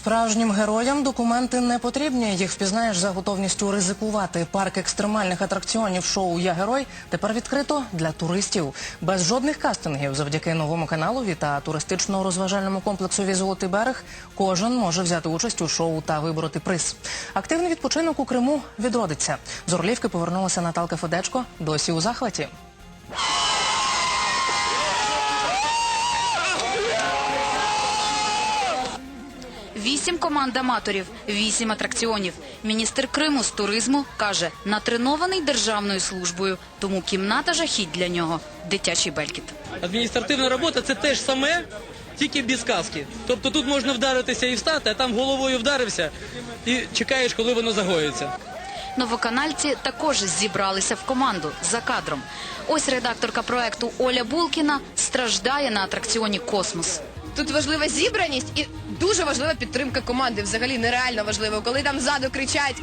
Справжнім героям документи не потрібні. Їх впізнаєш за готовністю ризикувати. Парк екстремальних атракціонів шоу Я герой тепер відкрито для туристів. Без жодних кастингів завдяки новому каналові та туристично-розважальному комплексові Золотий берег кожен може взяти участь у шоу та вибороти приз. Активний відпочинок у Криму відродиться. З Орлівки повернулася Наталка Федечко, досі у захваті. Вісім команд аматорів, вісім атракціонів. Міністр Криму з туризму каже, натренований державною службою, тому кімната жахіть для нього дитячий белькіт. Адміністративна робота це те ж саме, тільки без казки. Тобто тут можна вдаритися і встати, а там головою вдарився і чекаєш, коли воно загоїться. Новоканальці також зібралися в команду за кадром. Ось редакторка проекту Оля Булкіна страждає на атракціоні Космос. Тут важлива зібраність і дуже важлива підтримка команди. Взагалі нереально важливо. Коли там ззаду кричать,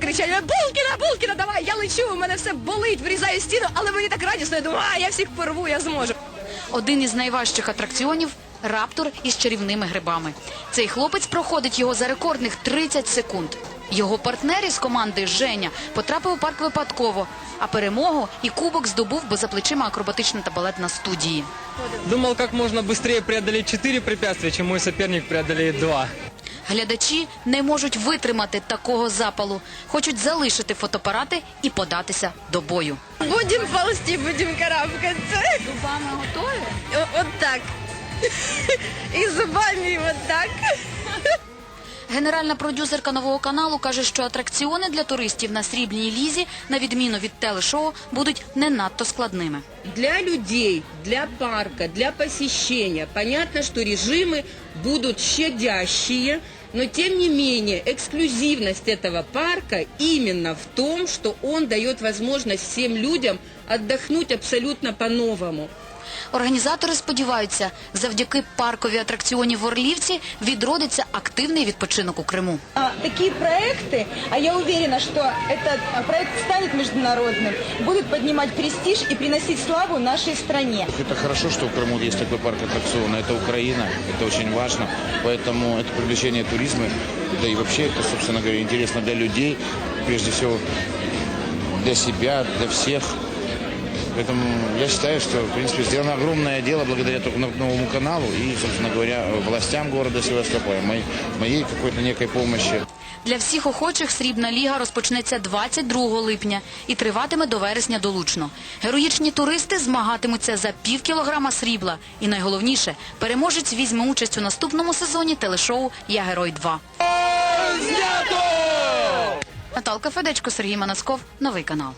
кричать Булкіна, Булкіна, давай, я лечу, у мене все болить, врізаю стіну, але мені так радісно, я думаю, а я всіх порву, я зможу. Один із найважчих атракціонів раптор із чарівними грибами. Цей хлопець проходить його за рекордних 30 секунд. Його партнер із команди Женя потрапив у парк випадково, а перемогу і кубок здобув, бо за плечима акробатична та балетна студії. Думав, як можна швидше преодолеть 4 препятствия, чим мой соперник преодолеет 2. Глядачі не можуть витримати такого запалу, хочуть залишити фотоапарати і податися до бою. Будем ползти, будем карабкаться. Зубами готові? О- Вот так. І зубами вот так. Генеральна продюсерка нового каналу каже, що атракціони для туристів на срібній лізі, на відміну від телешоу, будуть не надто складними. Для людей, для парка, для посещения. Понятно, что режимы будут щадящие, но тем не менее эксклюзивность этого парка именно в том, что он дает возможность всем людям отдохнуть абсолютно по-новому. Організатори сподіваються, завдяки паркові атракціоні в Орлівці відродиться активний відпочинок у Криму. А, такие проекты, а я уверена, что этот а, проект станет международным, будут поднимать престиж и приносить славу нашей стране. Это хорошо, что в Крыму есть такой парк аттракциона. Это Украина, это очень важно. Поэтому это привлечение туризма, да и вообще это, собственно говоря, интересно для людей, прежде всего для себя, для всех. Поэтому я считаю, что, в принципе, сделано огромное дело благодаря только новому каналу и, собственно говоря, властям города Севастополя, моей, моей какой-то некой помощи. Для всіх охочих срібна ліга розпочнеться 22 липня і триватиме до вересня долучно. Героїчні туристи змагатимуться за пів кілограма срібла. І найголовніше, переможець візьме участь у наступному сезоні телешоу Я герой 2 Наталка Федечко, Сергій Манасков, новий канал.